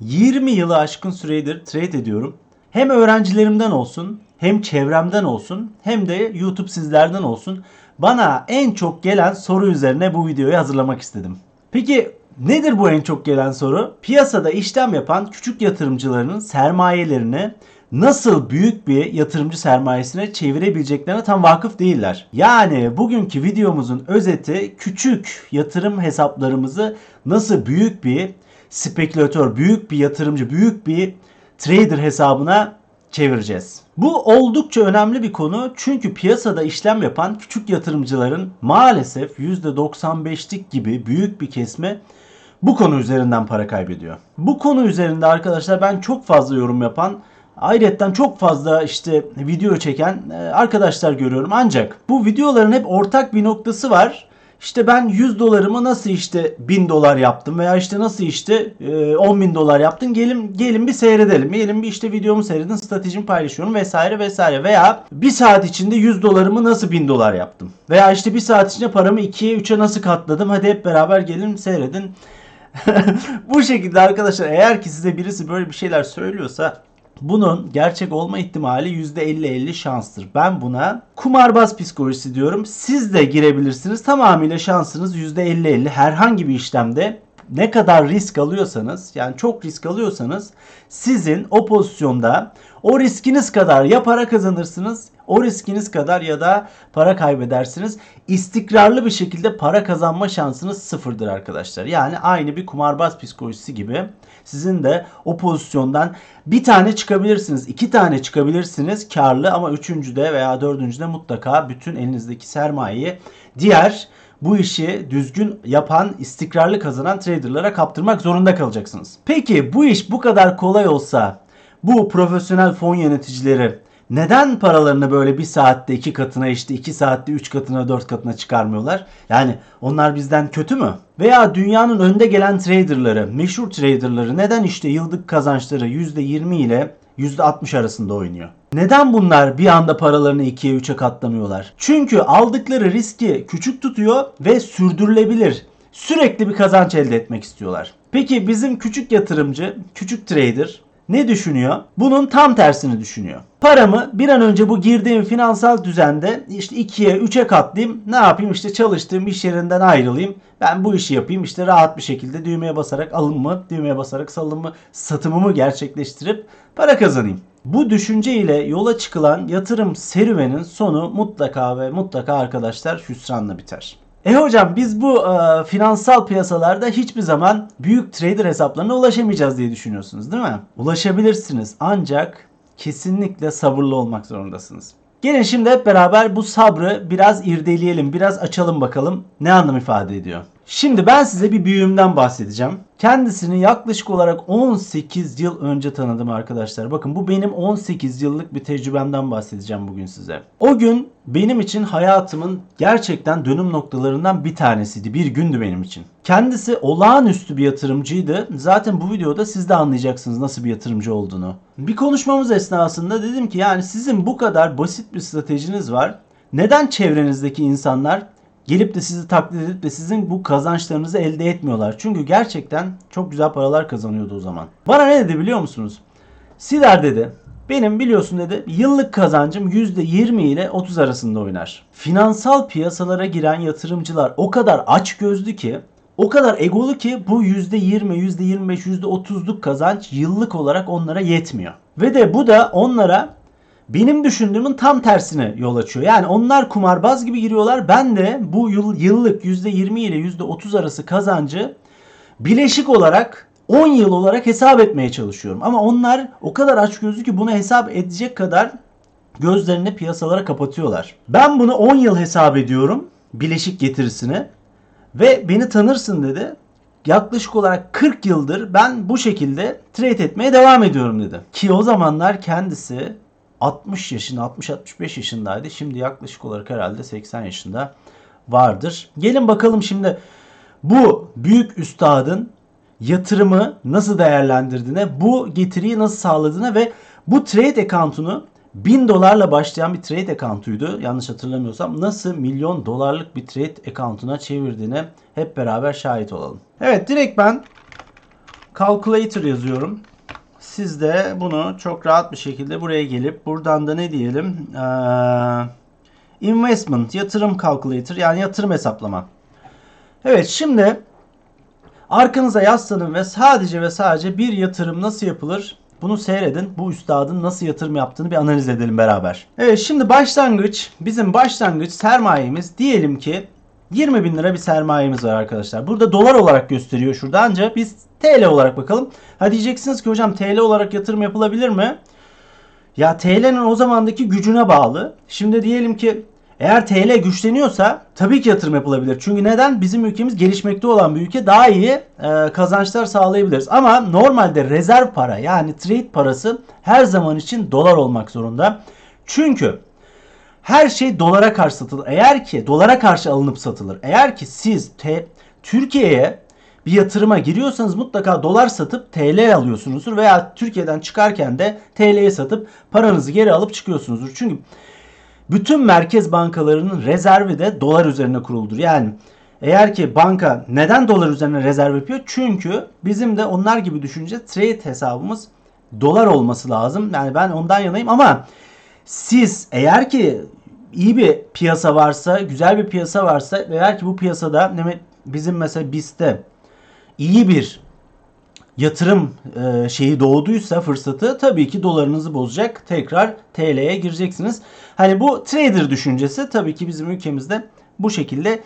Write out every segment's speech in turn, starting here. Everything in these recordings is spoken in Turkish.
20 yılı aşkın süredir trade ediyorum. Hem öğrencilerimden olsun, hem çevremden olsun, hem de YouTube sizlerden olsun. Bana en çok gelen soru üzerine bu videoyu hazırlamak istedim. Peki nedir bu en çok gelen soru? Piyasada işlem yapan küçük yatırımcıların sermayelerini nasıl büyük bir yatırımcı sermayesine çevirebileceklerine tam vakıf değiller. Yani bugünkü videomuzun özeti küçük yatırım hesaplarımızı nasıl büyük bir spekülatör, büyük bir yatırımcı, büyük bir trader hesabına çevireceğiz. Bu oldukça önemli bir konu çünkü piyasada işlem yapan küçük yatırımcıların maalesef %95'lik gibi büyük bir kesme bu konu üzerinden para kaybediyor. Bu konu üzerinde arkadaşlar ben çok fazla yorum yapan Ayrıca çok fazla işte video çeken e, arkadaşlar görüyorum. Ancak bu videoların hep ortak bir noktası var. İşte ben 100 dolarımı nasıl işte 1000 dolar yaptım veya işte nasıl işte 10 bin dolar yaptım. Gelin gelin bir seyredelim. Gelin bir işte videomu seyredin, stratejimi paylaşıyorum vesaire vesaire. Veya bir saat içinde 100 dolarımı nasıl 1000 dolar yaptım. Veya işte bir saat içinde paramı 2'ye 3'e nasıl katladım. Hadi hep beraber gelin seyredin. Bu şekilde arkadaşlar eğer ki size birisi böyle bir şeyler söylüyorsa bunun gerçek olma ihtimali %50-50 şanstır. Ben buna kumarbaz psikolojisi diyorum. Siz de girebilirsiniz. Tamamıyla şansınız %50-50 herhangi bir işlemde ne kadar risk alıyorsanız yani çok risk alıyorsanız sizin o pozisyonda o riskiniz kadar ya para kazanırsınız o riskiniz kadar ya da para kaybedersiniz. İstikrarlı bir şekilde para kazanma şansınız sıfırdır arkadaşlar. Yani aynı bir kumarbaz psikolojisi gibi sizin de o pozisyondan bir tane çıkabilirsiniz, iki tane çıkabilirsiniz karlı ama üçüncüde veya dördüncüde mutlaka bütün elinizdeki sermayeyi diğer bu işi düzgün yapan, istikrarlı kazanan traderlara kaptırmak zorunda kalacaksınız. Peki bu iş bu kadar kolay olsa bu profesyonel fon yöneticileri neden paralarını böyle bir saatte iki katına işte iki saatte üç katına dört katına çıkarmıyorlar? Yani onlar bizden kötü mü? Veya dünyanın önde gelen traderları, meşhur traderları neden işte yıllık kazançları %20 ile %60 arasında oynuyor? Neden bunlar bir anda paralarını 2'ye 3'e katlamıyorlar? Çünkü aldıkları riski küçük tutuyor ve sürdürülebilir. Sürekli bir kazanç elde etmek istiyorlar. Peki bizim küçük yatırımcı, küçük trader ne düşünüyor? Bunun tam tersini düşünüyor. Paramı bir an önce bu girdiğim finansal düzende işte 2'ye 3'e katlayayım. Ne yapayım işte çalıştığım iş yerinden ayrılayım. Ben bu işi yapayım işte rahat bir şekilde düğmeye basarak alım mı, düğmeye basarak salım mı, satımımı gerçekleştirip para kazanayım. Bu düşünce ile yola çıkılan yatırım serüvenin sonu mutlaka ve mutlaka arkadaşlar hüsranla biter. E hocam biz bu e, finansal piyasalarda hiçbir zaman büyük trader hesaplarına ulaşamayacağız diye düşünüyorsunuz değil mi? Ulaşabilirsiniz ancak kesinlikle sabırlı olmak zorundasınız. Gelin şimdi hep beraber bu sabrı biraz irdeleyelim, biraz açalım bakalım ne anlam ifade ediyor. Şimdi ben size bir büyüğümden bahsedeceğim. Kendisini yaklaşık olarak 18 yıl önce tanıdım arkadaşlar. Bakın bu benim 18 yıllık bir tecrübemden bahsedeceğim bugün size. O gün benim için hayatımın gerçekten dönüm noktalarından bir tanesiydi. Bir gündü benim için. Kendisi olağanüstü bir yatırımcıydı. Zaten bu videoda siz de anlayacaksınız nasıl bir yatırımcı olduğunu. Bir konuşmamız esnasında dedim ki yani sizin bu kadar basit bir stratejiniz var. Neden çevrenizdeki insanlar gelip de sizi taklit edip de sizin bu kazançlarınızı elde etmiyorlar. Çünkü gerçekten çok güzel paralar kazanıyordu o zaman. Bana ne dedi biliyor musunuz? Sider dedi benim biliyorsun dedi yıllık kazancım %20 ile 30 arasında oynar. Finansal piyasalara giren yatırımcılar o kadar aç gözlü ki o kadar egolu ki bu %20, %25, %30'luk kazanç yıllık olarak onlara yetmiyor. Ve de bu da onlara benim düşündüğümün tam tersine yol açıyor. Yani onlar kumarbaz gibi giriyorlar. Ben de bu yıl, yıllık %20 ile %30 arası kazancı bileşik olarak 10 yıl olarak hesap etmeye çalışıyorum. Ama onlar o kadar açgözlü ki bunu hesap edecek kadar gözlerini piyasalara kapatıyorlar. Ben bunu 10 yıl hesap ediyorum bileşik getirisini ve beni tanırsın dedi. Yaklaşık olarak 40 yıldır ben bu şekilde trade etmeye devam ediyorum dedi. Ki o zamanlar kendisi 60 yaşında 60-65 yaşındaydı. Şimdi yaklaşık olarak herhalde 80 yaşında vardır. Gelin bakalım şimdi bu büyük üstadın yatırımı nasıl değerlendirdiğine, bu getiriyi nasıl sağladığına ve bu trade account'unu 1000 dolarla başlayan bir trade account'uydu. Yanlış hatırlamıyorsam nasıl milyon dolarlık bir trade account'una çevirdiğine hep beraber şahit olalım. Evet direkt ben calculator yazıyorum. Siz de bunu çok rahat bir şekilde buraya gelip buradan da ne diyelim? İnvestment, yatırım calculator yani yatırım hesaplama. Evet şimdi arkanıza yaslanın ve sadece ve sadece bir yatırım nasıl yapılır? Bunu seyredin. Bu üstadın nasıl yatırım yaptığını bir analiz edelim beraber. Evet şimdi başlangıç bizim başlangıç sermayemiz diyelim ki 20 bin lira bir sermayemiz var arkadaşlar. Burada dolar olarak gösteriyor şurada ancak biz TL olarak bakalım. Ha diyeceksiniz ki hocam TL olarak yatırım yapılabilir mi? Ya TL'nin o zamandaki gücüne bağlı. Şimdi diyelim ki eğer TL güçleniyorsa tabii ki yatırım yapılabilir. Çünkü neden? Bizim ülkemiz gelişmekte olan bir ülke daha iyi e, kazançlar sağlayabiliriz. Ama normalde rezerv para yani trade parası her zaman için dolar olmak zorunda. Çünkü her şey dolara karşı satılır. Eğer ki dolara karşı alınıp satılır. Eğer ki siz Türkiye'ye bir yatırıma giriyorsanız mutlaka dolar satıp TL alıyorsunuzdur veya Türkiye'den çıkarken de TL'ye satıp paranızı geri alıp çıkıyorsunuzdur. Çünkü bütün merkez bankalarının rezervi de dolar üzerine kuruldur. Yani eğer ki banka neden dolar üzerine rezerv yapıyor? Çünkü bizim de onlar gibi düşünce trade hesabımız dolar olması lazım. Yani ben ondan yanayım ama siz eğer ki iyi bir piyasa varsa, güzel bir piyasa varsa eğer ki bu piyasada bizim mesela BIST'te iyi bir yatırım e, şeyi doğduysa fırsatı tabii ki dolarınızı bozacak. Tekrar TL'ye gireceksiniz. Hani bu trader düşüncesi tabii ki bizim ülkemizde bu şekilde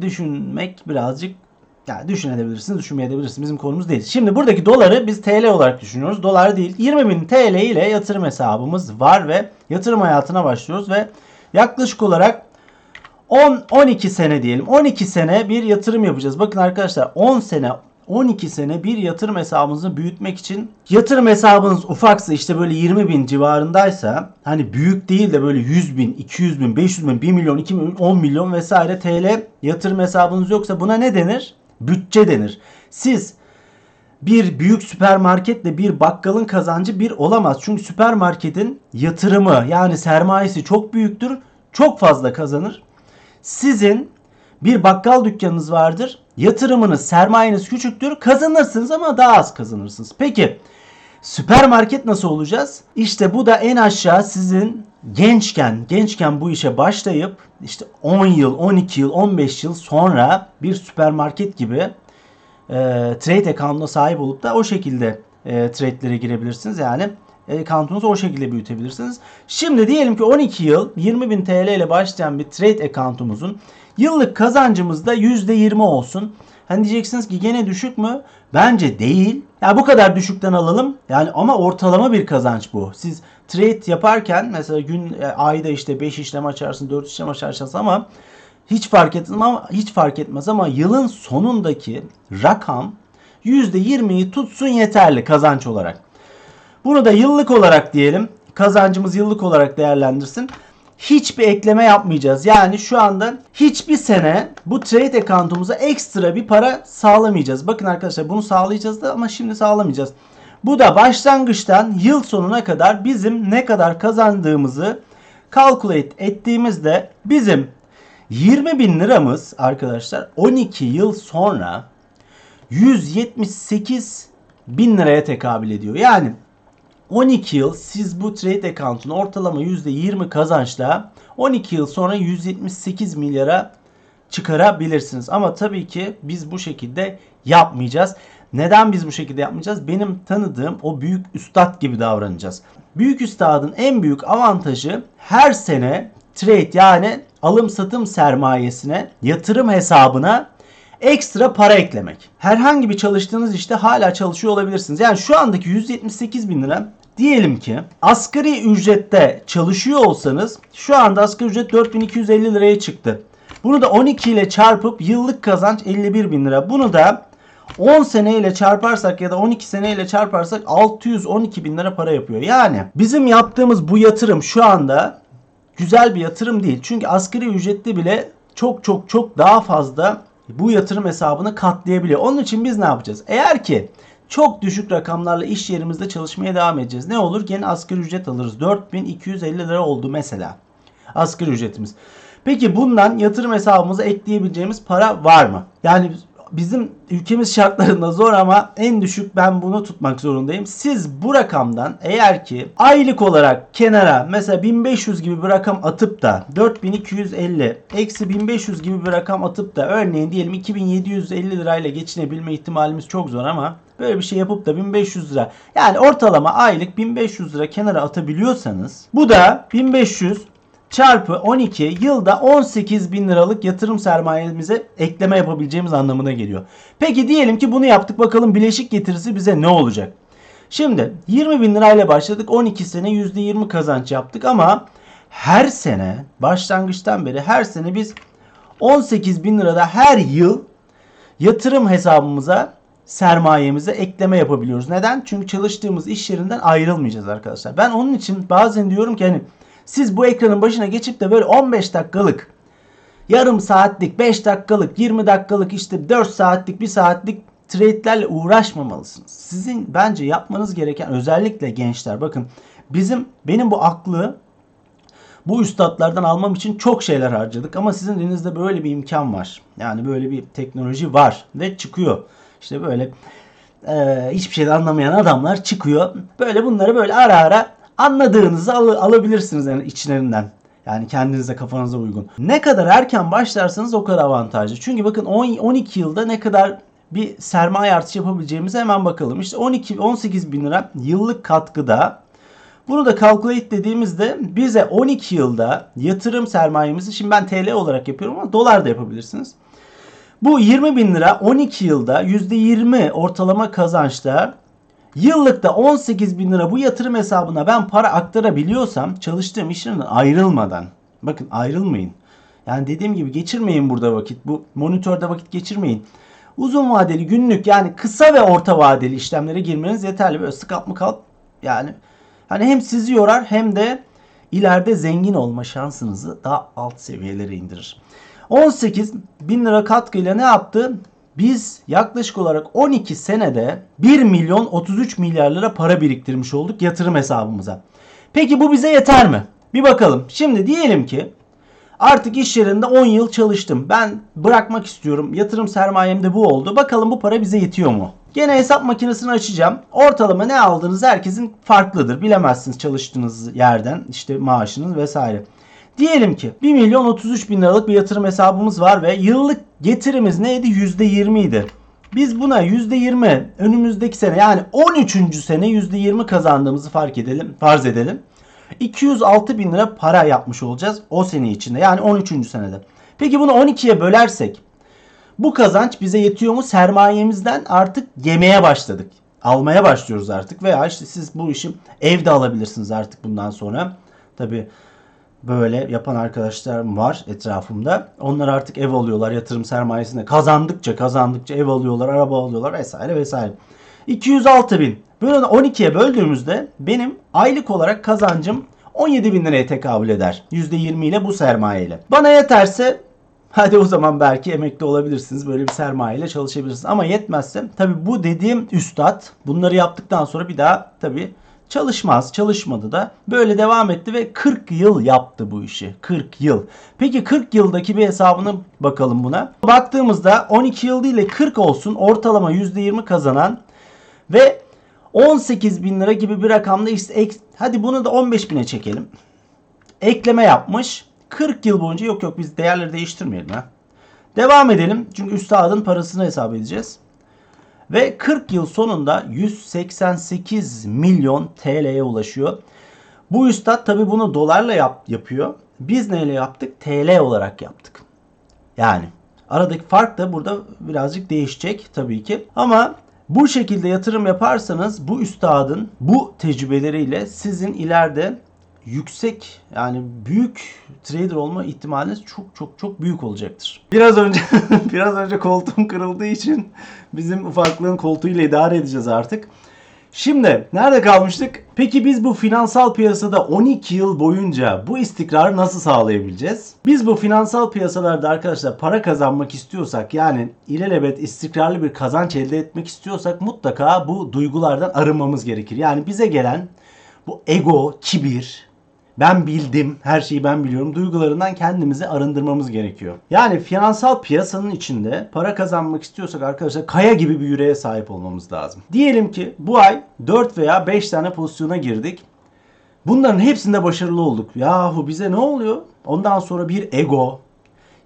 düşünmek birazcık yani düşünebilirsiniz, düşünmeyebilirsiniz. Bizim konumuz değil. Şimdi buradaki doları biz TL olarak düşünüyoruz. Dolar değil. 20 bin TL ile yatırım hesabımız var ve yatırım hayatına başlıyoruz ve yaklaşık olarak 10-12 sene diyelim. 12 sene bir yatırım yapacağız. Bakın arkadaşlar 10 sene 12 sene bir yatırım hesabınızı büyütmek için yatırım hesabınız ufaksa işte böyle 20 bin civarındaysa hani büyük değil de böyle 100 bin, 200 bin, 500 bin, 1 milyon, 2 milyon, 10 milyon vesaire TL yatırım hesabınız yoksa buna ne denir? Bütçe denir. Siz bir büyük süpermarketle bir bakkalın kazancı bir olamaz. Çünkü süpermarketin yatırımı yani sermayesi çok büyüktür. Çok fazla kazanır. Sizin bir bakkal dükkanınız vardır. Yatırımınız, sermayeniz küçüktür. Kazanırsınız ama daha az kazanırsınız. Peki süpermarket nasıl olacağız? İşte bu da en aşağı sizin gençken, gençken bu işe başlayıp işte 10 yıl, 12 yıl, 15 yıl sonra bir süpermarket gibi e, trade account'una sahip olup da o şekilde e, trade'lere girebilirsiniz. Yani account'unuzu o şekilde büyütebilirsiniz. Şimdi diyelim ki 12 yıl 20 bin TL ile başlayan bir trade account'umuzun yıllık kazancımız da %20 olsun. Hani diyeceksiniz ki gene düşük mü? Bence değil. Ya bu kadar düşükten alalım. Yani ama ortalama bir kazanç bu. Siz trade yaparken mesela gün e, ayda işte 5 işlem açarsın, 4 işlem açarsın ama hiç fark etmez ama hiç fark etmez ama yılın sonundaki rakam %20'yi tutsun yeterli kazanç olarak. Bunu da yıllık olarak diyelim. Kazancımız yıllık olarak değerlendirsin. Hiçbir ekleme yapmayacağız. Yani şu anda hiçbir sene bu trade account'umuza ekstra bir para sağlamayacağız. Bakın arkadaşlar bunu sağlayacağız da ama şimdi sağlamayacağız. Bu da başlangıçtan yıl sonuna kadar bizim ne kadar kazandığımızı calculate ettiğimizde bizim 20 bin liramız arkadaşlar 12 yıl sonra 178 bin liraya tekabül ediyor. Yani 12 yıl siz bu trade account'un ortalama %20 kazançla 12 yıl sonra 178 milyara çıkarabilirsiniz. Ama tabii ki biz bu şekilde yapmayacağız. Neden biz bu şekilde yapmayacağız? Benim tanıdığım o büyük üstad gibi davranacağız. Büyük üstadın en büyük avantajı her sene trade yani alım satım sermayesine, yatırım hesabına ekstra para eklemek. Herhangi bir çalıştığınız işte hala çalışıyor olabilirsiniz. Yani şu andaki 178 bin lira diyelim ki asgari ücrette çalışıyor olsanız şu anda asgari ücret 4250 liraya çıktı. Bunu da 12 ile çarpıp yıllık kazanç 51 bin lira. Bunu da 10 seneyle çarparsak ya da 12 seneyle çarparsak 612 bin lira para yapıyor. Yani bizim yaptığımız bu yatırım şu anda güzel bir yatırım değil. Çünkü asgari ücretli bile çok çok çok daha fazla bu yatırım hesabını katlayabiliyor. Onun için biz ne yapacağız? Eğer ki çok düşük rakamlarla iş yerimizde çalışmaya devam edeceğiz. Ne olur? Gene asgari ücret alırız. 4250 lira oldu mesela. Asgari ücretimiz. Peki bundan yatırım hesabımıza ekleyebileceğimiz para var mı? Yani bizim ülkemiz şartlarında zor ama en düşük ben bunu tutmak zorundayım. Siz bu rakamdan eğer ki aylık olarak kenara mesela 1500 gibi bir rakam atıp da 4250 eksi 1500 gibi bir rakam atıp da örneğin diyelim 2750 lirayla geçinebilme ihtimalimiz çok zor ama böyle bir şey yapıp da 1500 lira yani ortalama aylık 1500 lira kenara atabiliyorsanız bu da 1500 çarpı 12 yılda 18 bin liralık yatırım sermayemize ekleme yapabileceğimiz anlamına geliyor. Peki diyelim ki bunu yaptık bakalım bileşik getirisi bize ne olacak? Şimdi 20 bin lirayla başladık 12 sene %20 kazanç yaptık ama her sene başlangıçtan beri her sene biz 18 bin lirada her yıl yatırım hesabımıza sermayemize ekleme yapabiliyoruz. Neden? Çünkü çalıştığımız iş yerinden ayrılmayacağız arkadaşlar. Ben onun için bazen diyorum ki hani siz bu ekranın başına geçip de böyle 15 dakikalık yarım saatlik, 5 dakikalık, 20 dakikalık işte 4 saatlik, 1 saatlik trade'lerle uğraşmamalısınız. Sizin bence yapmanız gereken özellikle gençler bakın bizim benim bu aklı bu üstadlardan almam için çok şeyler harcadık ama sizin elinizde böyle bir imkan var. Yani böyle bir teknoloji var ve çıkıyor. İşte böyle e, hiçbir şeyden anlamayan adamlar çıkıyor. Böyle bunları böyle ara ara anladığınızı al- alabilirsiniz yani içlerinden. Yani kendinize kafanıza uygun. Ne kadar erken başlarsanız o kadar avantajlı. Çünkü bakın 10 12 yılda ne kadar bir sermaye artışı yapabileceğimize hemen bakalım. İşte 12 18 bin lira yıllık katkıda bunu da calculate dediğimizde bize 12 yılda yatırım sermayemizi şimdi ben TL olarak yapıyorum ama dolar da yapabilirsiniz. Bu 20 bin lira 12 yılda %20 ortalama kazançta yıllıkta 18 bin lira bu yatırım hesabına ben para aktarabiliyorsam çalıştığım iş yerinden ayrılmadan bakın ayrılmayın. Yani dediğim gibi geçirmeyin burada vakit. Bu monitörde vakit geçirmeyin. Uzun vadeli günlük yani kısa ve orta vadeli işlemlere girmeniz yeterli. Böyle sıkap mı kal yani hani hem sizi yorar hem de ileride zengin olma şansınızı daha alt seviyelere indirir. 18 bin lira katkıyla ne yaptı? Biz yaklaşık olarak 12 senede 1 milyon 33 milyar lira para biriktirmiş olduk yatırım hesabımıza. Peki bu bize yeter mi? Bir bakalım. Şimdi diyelim ki artık iş yerinde 10 yıl çalıştım. Ben bırakmak istiyorum. Yatırım sermayem de bu oldu. Bakalım bu para bize yetiyor mu? Gene hesap makinesini açacağım. Ortalama ne aldığınız herkesin farklıdır. Bilemezsiniz çalıştığınız yerden işte maaşınız vesaire. Diyelim ki 1 milyon 33 bin liralık bir yatırım hesabımız var ve yıllık getirimiz neydi? %20 idi. Biz buna %20 önümüzdeki sene yani 13. sene %20 kazandığımızı fark edelim, farz edelim. 206 bin lira para yapmış olacağız o sene içinde yani 13. senede. Peki bunu 12'ye bölersek bu kazanç bize yetiyor mu? Sermayemizden artık yemeye başladık. Almaya başlıyoruz artık veya işte siz bu işi evde alabilirsiniz artık bundan sonra. Tabi böyle yapan arkadaşlarım var etrafımda. Onlar artık ev alıyorlar yatırım sermayesinde. Kazandıkça kazandıkça ev alıyorlar, araba alıyorlar vesaire vesaire. 206 bin. Böyle 12'ye böldüğümüzde benim aylık olarak kazancım 17 bin liraya tekabül eder. %20 ile bu sermayeyle. Bana yeterse hadi o zaman belki emekli olabilirsiniz. Böyle bir sermayeyle çalışabilirsiniz. Ama yetmezse tabi bu dediğim üstad bunları yaptıktan sonra bir daha tabi çalışmaz. Çalışmadı da. Böyle devam etti ve 40 yıl yaptı bu işi. 40 yıl. Peki 40 yıldaki bir hesabını bakalım buna. Baktığımızda 12 yıl değil de 40 olsun ortalama %20 kazanan ve 18 bin lira gibi bir rakamda işte hadi bunu da 15 bine çekelim. Ekleme yapmış. 40 yıl boyunca yok yok biz değerleri değiştirmeyelim ha. Devam edelim. Çünkü üstadın parasını hesap edeceğiz. Ve 40 yıl sonunda 188 milyon TL'ye ulaşıyor. Bu üstad tabi bunu dolarla yap, yapıyor. Biz neyle yaptık? TL olarak yaptık. Yani aradaki fark da burada birazcık değişecek tabii ki. Ama bu şekilde yatırım yaparsanız bu üstadın bu tecrübeleriyle sizin ileride yüksek yani büyük trader olma ihtimaliniz çok çok çok büyük olacaktır. Biraz önce biraz önce koltuğum kırıldığı için bizim ufaklığın koltuğuyla idare edeceğiz artık. Şimdi nerede kalmıştık? Peki biz bu finansal piyasada 12 yıl boyunca bu istikrarı nasıl sağlayabileceğiz? Biz bu finansal piyasalarda arkadaşlar para kazanmak istiyorsak yani ilelebet istikrarlı bir kazanç elde etmek istiyorsak mutlaka bu duygulardan arınmamız gerekir. Yani bize gelen bu ego, kibir ben bildim, her şeyi ben biliyorum duygularından kendimizi arındırmamız gerekiyor. Yani finansal piyasanın içinde para kazanmak istiyorsak arkadaşlar kaya gibi bir yüreğe sahip olmamız lazım. Diyelim ki bu ay 4 veya 5 tane pozisyona girdik. Bunların hepsinde başarılı olduk. Yahu bize ne oluyor? Ondan sonra bir ego.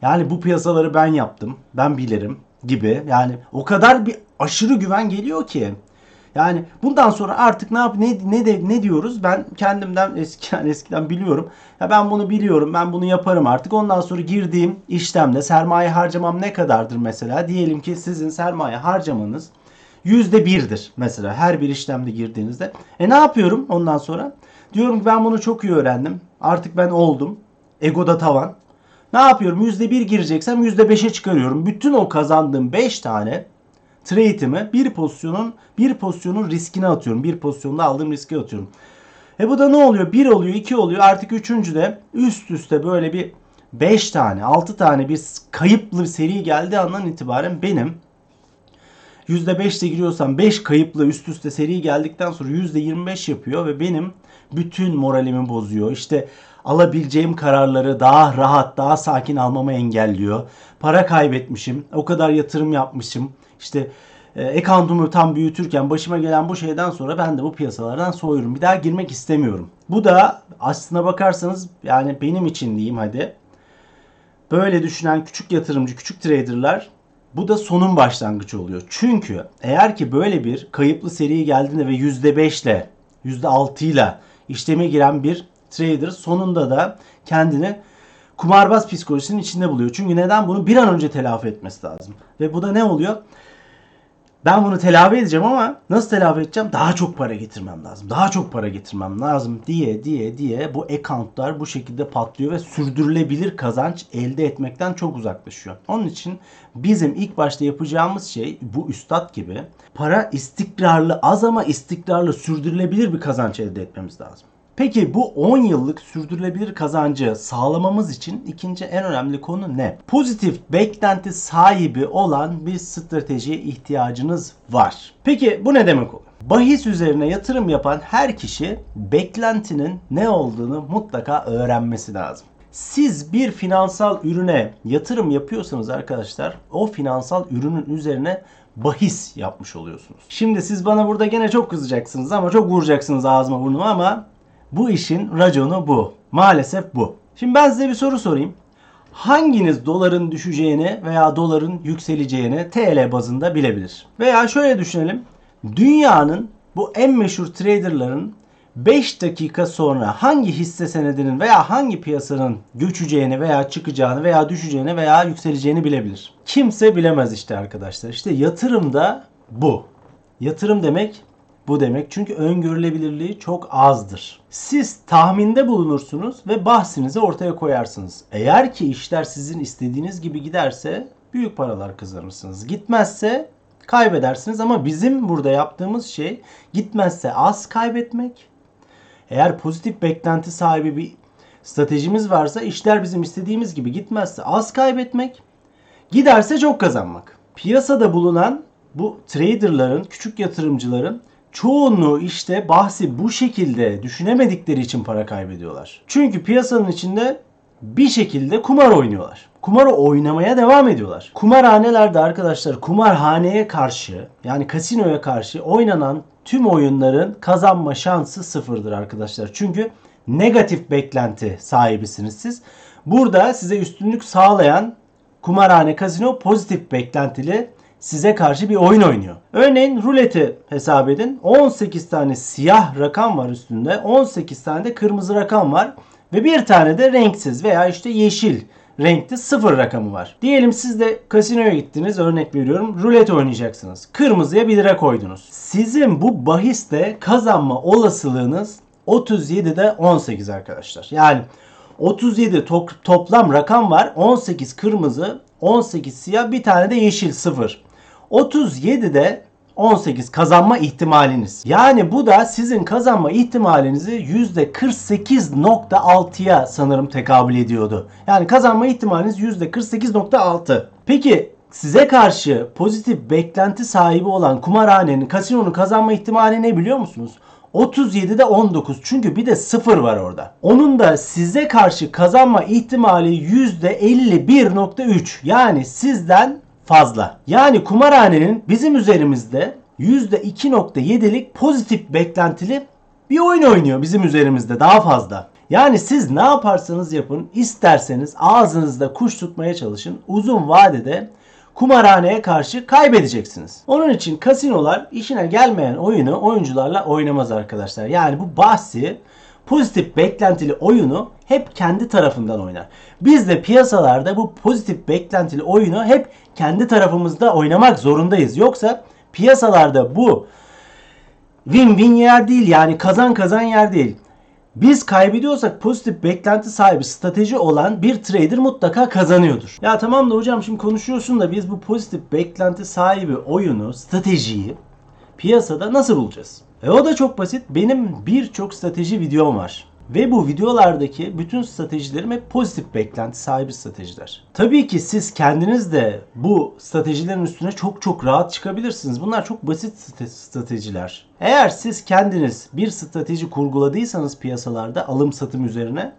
Yani bu piyasaları ben yaptım, ben bilirim gibi. Yani o kadar bir aşırı güven geliyor ki. Yani bundan sonra artık ne yap ne ne de ne diyoruz? Ben kendimden eski yani eskiden biliyorum. Ya ben bunu biliyorum. Ben bunu yaparım artık. Ondan sonra girdiğim işlemde sermaye harcamam ne kadardır mesela? Diyelim ki sizin sermaye harcamanız yüzde birdir mesela her bir işlemde girdiğinizde. E ne yapıyorum ondan sonra? Diyorum ki ben bunu çok iyi öğrendim. Artık ben oldum. Egoda tavan. Ne yapıyorum? Yüzde bir gireceksem yüzde beşe çıkarıyorum. Bütün o kazandığım 5 tane trade'imi bir pozisyonun bir pozisyonun riskine atıyorum. Bir pozisyonda aldığım riske atıyorum. E bu da ne oluyor? 1 oluyor, 2 oluyor. Artık üçüncü de üst üste böyle bir 5 tane, 6 tane bir kayıplı seri geldiği andan itibaren benim %5 ile giriyorsam 5 kayıplı üst üste seri geldikten sonra %25 yapıyor ve benim bütün moralimi bozuyor. İşte alabileceğim kararları daha rahat, daha sakin almamı engelliyor. Para kaybetmişim, o kadar yatırım yapmışım. İşte e, accountumu tam büyütürken başıma gelen bu şeyden sonra ben de bu piyasalardan soğuyorum. Bir daha girmek istemiyorum. Bu da aslına bakarsanız yani benim için diyeyim hadi. Böyle düşünen küçük yatırımcı, küçük traderlar bu da sonun başlangıcı oluyor. Çünkü eğer ki böyle bir kayıplı seri geldiğinde ve %5 ile %6 ile işleme giren bir trader sonunda da kendini kumarbaz psikolojisinin içinde buluyor. Çünkü neden? Bunu bir an önce telafi etmesi lazım. Ve bu da ne oluyor? Ben bunu telafi edeceğim ama nasıl telafi edeceğim? Daha çok para getirmem lazım. Daha çok para getirmem lazım diye diye diye bu accountlar bu şekilde patlıyor ve sürdürülebilir kazanç elde etmekten çok uzaklaşıyor. Onun için bizim ilk başta yapacağımız şey bu üstad gibi para istikrarlı az ama istikrarlı sürdürülebilir bir kazanç elde etmemiz lazım. Peki bu 10 yıllık sürdürülebilir kazancı sağlamamız için ikinci en önemli konu ne? Pozitif beklenti sahibi olan bir stratejiye ihtiyacınız var. Peki bu ne demek oluyor? Bahis üzerine yatırım yapan her kişi beklentinin ne olduğunu mutlaka öğrenmesi lazım. Siz bir finansal ürüne yatırım yapıyorsanız arkadaşlar o finansal ürünün üzerine bahis yapmış oluyorsunuz. Şimdi siz bana burada gene çok kızacaksınız ama çok vuracaksınız ağzıma burnuma ama bu işin raconu bu. Maalesef bu. Şimdi ben size bir soru sorayım. Hanginiz doların düşeceğini veya doların yükseleceğini TL bazında bilebilir? Veya şöyle düşünelim. Dünyanın bu en meşhur traderların 5 dakika sonra hangi hisse senedinin veya hangi piyasanın göçeceğini veya çıkacağını veya düşeceğini veya yükseleceğini bilebilir. Kimse bilemez işte arkadaşlar. İşte yatırımda bu. Yatırım demek bu demek. Çünkü öngörülebilirliği çok azdır. Siz tahminde bulunursunuz ve bahsinizi ortaya koyarsınız. Eğer ki işler sizin istediğiniz gibi giderse büyük paralar kazanırsınız. Gitmezse kaybedersiniz ama bizim burada yaptığımız şey gitmezse az kaybetmek. Eğer pozitif beklenti sahibi bir stratejimiz varsa işler bizim istediğimiz gibi gitmezse az kaybetmek. Giderse çok kazanmak. Piyasada bulunan bu traderların, küçük yatırımcıların çoğunluğu işte bahsi bu şekilde düşünemedikleri için para kaybediyorlar. Çünkü piyasanın içinde bir şekilde kumar oynuyorlar. Kumarı oynamaya devam ediyorlar. Kumarhanelerde arkadaşlar kumarhaneye karşı yani kasinoya karşı oynanan tüm oyunların kazanma şansı sıfırdır arkadaşlar. Çünkü negatif beklenti sahibisiniz siz. Burada size üstünlük sağlayan kumarhane, kasino pozitif beklentili size karşı bir oyun oynuyor. Örneğin ruleti hesap edin. 18 tane siyah rakam var üstünde. 18 tane de kırmızı rakam var. Ve bir tane de renksiz veya işte yeşil renkli sıfır rakamı var. Diyelim siz de kasinoya gittiniz örnek veriyorum. Rulet oynayacaksınız. Kırmızıya 1 lira koydunuz. Sizin bu bahiste kazanma olasılığınız 37'de 18 arkadaşlar. Yani 37 to- toplam rakam var. 18 kırmızı, 18 siyah, bir tane de yeşil sıfır. 37'de 18 kazanma ihtimaliniz. Yani bu da sizin kazanma ihtimalinizi %48.6'ya sanırım tekabül ediyordu. Yani kazanma ihtimaliniz %48.6. Peki size karşı pozitif beklenti sahibi olan kumarhanenin, kasinonun kazanma ihtimali ne biliyor musunuz? 37'de 19 çünkü bir de 0 var orada. Onun da size karşı kazanma ihtimali %51.3 yani sizden fazla. Yani kumarhanenin bizim üzerimizde %2.7'lik pozitif beklentili bir oyun oynuyor bizim üzerimizde daha fazla. Yani siz ne yaparsanız yapın isterseniz ağzınızda kuş tutmaya çalışın uzun vadede kumarhaneye karşı kaybedeceksiniz. Onun için kasinolar işine gelmeyen oyunu oyuncularla oynamaz arkadaşlar. Yani bu bahsi pozitif beklentili oyunu hep kendi tarafından oynar. Biz de piyasalarda bu pozitif beklentili oyunu hep kendi tarafımızda oynamak zorundayız. Yoksa piyasalarda bu win-win yer değil yani kazan kazan yer değil. Biz kaybediyorsak pozitif beklenti sahibi strateji olan bir trader mutlaka kazanıyordur. Ya tamam da hocam şimdi konuşuyorsun da biz bu pozitif beklenti sahibi oyunu, stratejiyi piyasada nasıl bulacağız? E o da çok basit. Benim birçok strateji videom var. Ve bu videolardaki bütün stratejilerim hep pozitif beklenti sahibi stratejiler. Tabii ki siz kendiniz de bu stratejilerin üstüne çok çok rahat çıkabilirsiniz. Bunlar çok basit stratejiler. Eğer siz kendiniz bir strateji kurguladıysanız piyasalarda alım satım üzerine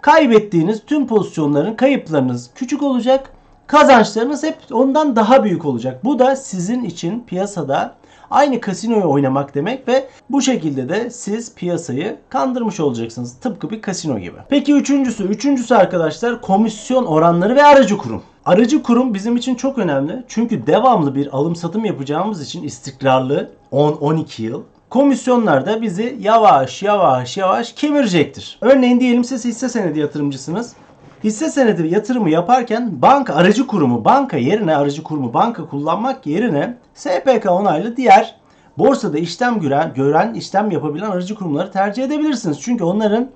kaybettiğiniz tüm pozisyonların kayıplarınız küçük olacak. Kazançlarınız hep ondan daha büyük olacak. Bu da sizin için piyasada aynı kasinoyu oynamak demek ve bu şekilde de siz piyasayı kandırmış olacaksınız. Tıpkı bir kasino gibi. Peki üçüncüsü. Üçüncüsü arkadaşlar komisyon oranları ve aracı kurum. Aracı kurum bizim için çok önemli. Çünkü devamlı bir alım satım yapacağımız için istikrarlı 10-12 yıl komisyonlar da bizi yavaş yavaş yavaş kemirecektir. Örneğin diyelim siz hisse senedi yatırımcısınız. Hisse senedi yatırımı yaparken banka aracı kurumu banka yerine aracı kurumu banka kullanmak yerine SPK onaylı diğer borsada işlem gören, gören işlem yapabilen aracı kurumları tercih edebilirsiniz. Çünkü onların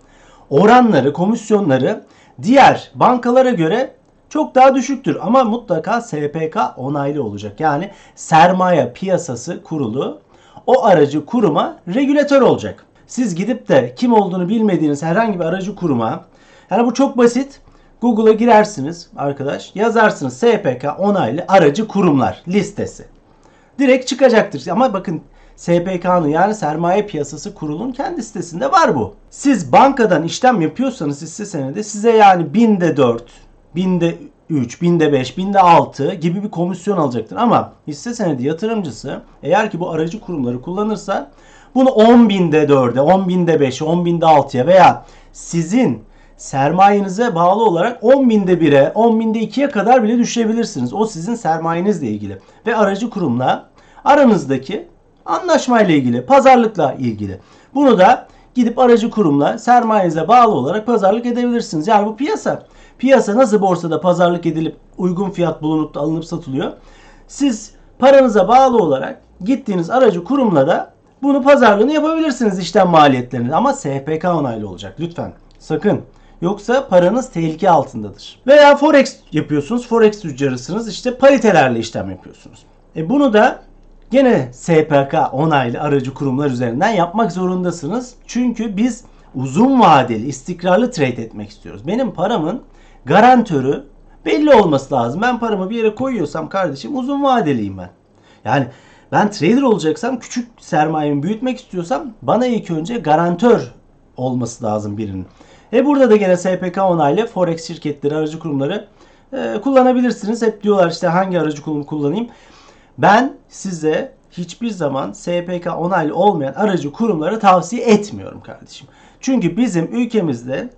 oranları, komisyonları diğer bankalara göre çok daha düşüktür ama mutlaka SPK onaylı olacak. Yani sermaye piyasası kurulu o aracı kuruma regülatör olacak. Siz gidip de kim olduğunu bilmediğiniz herhangi bir aracı kuruma yani bu çok basit. Google'a girersiniz arkadaş. Yazarsınız SPK onaylı aracı kurumlar listesi. Direkt çıkacaktır. Ama bakın SPK'nın yani sermaye piyasası kurulun kendi sitesinde var bu. Siz bankadan işlem yapıyorsanız hisse senedi size yani binde 4, binde 3, binde 5, binde 6 gibi bir komisyon alacaktır. Ama hisse senedi yatırımcısı eğer ki bu aracı kurumları kullanırsa bunu 10 binde 4'e, 10 binde 5'e, 10 binde 6'ya veya sizin sermayenize bağlı olarak 10 binde 1'e, 10 binde 2'ye kadar bile düşebilirsiniz. O sizin sermayenizle ilgili. Ve aracı kurumla aranızdaki anlaşmayla ilgili, pazarlıkla ilgili. Bunu da gidip aracı kurumla sermayenize bağlı olarak pazarlık edebilirsiniz. Yani bu piyasa. Piyasa nasıl borsada pazarlık edilip uygun fiyat bulunup da alınıp satılıyor. Siz paranıza bağlı olarak gittiğiniz aracı kurumla da bunu pazarlığını yapabilirsiniz işlem maliyetlerini. Ama SPK onaylı olacak lütfen. Sakın. Yoksa paranız tehlike altındadır. Veya forex yapıyorsunuz. Forex tüccarısınız. İşte paritelerle işlem yapıyorsunuz. E bunu da gene SPK onaylı aracı kurumlar üzerinden yapmak zorundasınız. Çünkü biz uzun vadeli, istikrarlı trade etmek istiyoruz. Benim paramın garantörü belli olması lazım. Ben paramı bir yere koyuyorsam kardeşim uzun vadeliyim ben. Yani ben trader olacaksam, küçük sermayemi büyütmek istiyorsam bana ilk önce garantör olması lazım birinin. E burada da gene SPK onaylı Forex şirketleri, aracı kurumları e, kullanabilirsiniz. Hep diyorlar işte hangi aracı kurumu kullanayım. Ben size hiçbir zaman SPK onaylı olmayan aracı kurumları tavsiye etmiyorum kardeşim. Çünkü bizim ülkemizde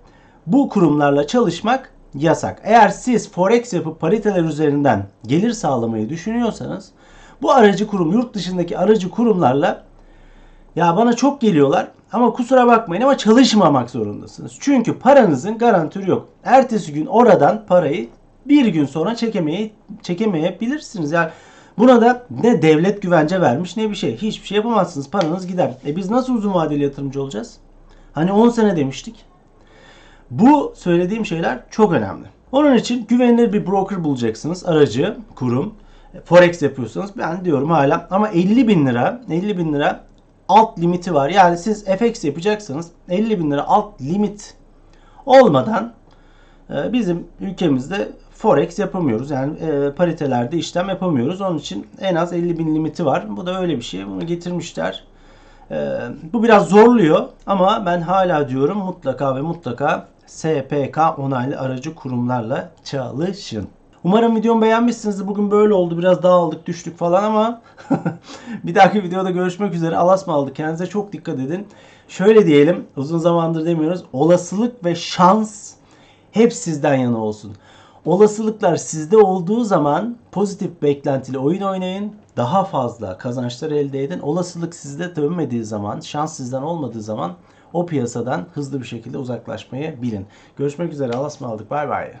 bu kurumlarla çalışmak yasak. Eğer siz forex yapıp pariteler üzerinden gelir sağlamayı düşünüyorsanız bu aracı kurum yurt dışındaki aracı kurumlarla ya bana çok geliyorlar ama kusura bakmayın ama çalışmamak zorundasınız. Çünkü paranızın garantörü yok. Ertesi gün oradan parayı bir gün sonra çekemeye, çekemeyebilirsiniz. Yani buna da ne devlet güvence vermiş ne bir şey. Hiçbir şey yapamazsınız. Paranız gider. E biz nasıl uzun vadeli yatırımcı olacağız? Hani 10 sene demiştik. Bu söylediğim şeyler çok önemli. Onun için güvenilir bir broker bulacaksınız. Aracı, kurum. Forex yapıyorsanız ben diyorum hala ama 50 bin lira 50 bin lira alt limiti var. Yani siz FX yapacaksanız 50 bin lira alt limit olmadan e, bizim ülkemizde forex yapamıyoruz. Yani e, paritelerde işlem yapamıyoruz. Onun için en az 50 bin limiti var. Bu da öyle bir şey. Bunu getirmişler. Ee, bu biraz zorluyor ama ben hala diyorum mutlaka ve mutlaka SPK onaylı aracı kurumlarla çalışın. Umarım videomu beğenmişsinizdir. Bugün böyle oldu. Biraz dağıldık, düştük falan ama bir dahaki videoda görüşmek üzere. Alas mı aldık? Kendinize çok dikkat edin. Şöyle diyelim. Uzun zamandır demiyoruz. Olasılık ve şans hep sizden yana olsun. Olasılıklar sizde olduğu zaman pozitif beklentili oyun oynayın. Daha fazla kazançlar elde edin. Olasılık sizde dönmediği zaman, şans sizden olmadığı zaman o piyasadan hızlı bir şekilde uzaklaşmayı bilin. Görüşmek üzere. Alas mı aldık? Bay bay.